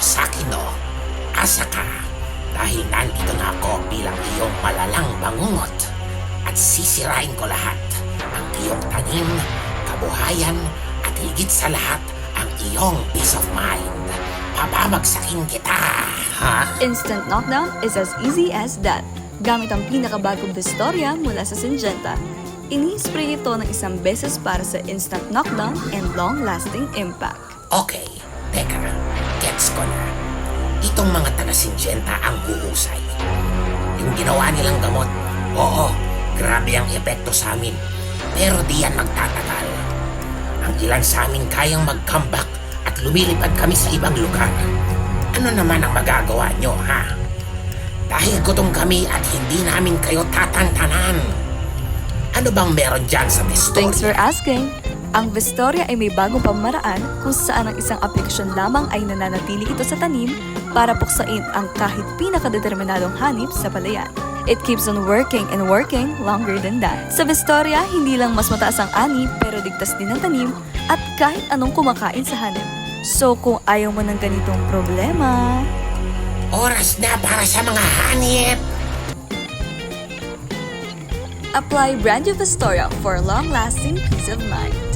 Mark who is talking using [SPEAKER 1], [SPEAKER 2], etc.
[SPEAKER 1] Yosaki no Asaka dahil nandito na ako bilang iyong malalang bangungot at sisirain ko lahat ang iyong tanim, kabuhayan at higit sa lahat ang iyong peace of mind. Papabagsakin kita! Ha?
[SPEAKER 2] Instant knockdown is as easy as that. Gamit ang pinakabagong Vistoria mula sa Syngenta. Ini-spray ito ng isang beses para sa instant knockdown and long-lasting impact.
[SPEAKER 1] Okay, teka, gets ko na. Itong mga taga-Syngenta ang huhusay. Yung ginawa nilang gamot, oo, grabe ang epekto sa amin. Pero di yan magtatagal. Ang ilan sa amin kayang mag-comeback at lumilipad kami sa ibang lugar. Ano naman ang magagawa nyo, ha? Dahil gutom kami at hindi namin kayo tatantanan. Ano bang meron dyan sa?
[SPEAKER 2] Thanks for asking! Ang Vistoria ay may bagong pamaraan kung saan ang isang aplikasyon lamang ay nananatili ito sa tanim para puksain ang kahit pinakadeterminadong hanip sa palayan. It keeps on working and working longer than that. Sa Vistoria, hindi lang mas mataas ang ani pero ligtas din ang tanim at kahit anong kumakain sa hanip. So kung ayaw mo ng ganitong problema,
[SPEAKER 1] Oras na para sa mga hanip!
[SPEAKER 2] apply brand new Vistoria for long-lasting peace of mind.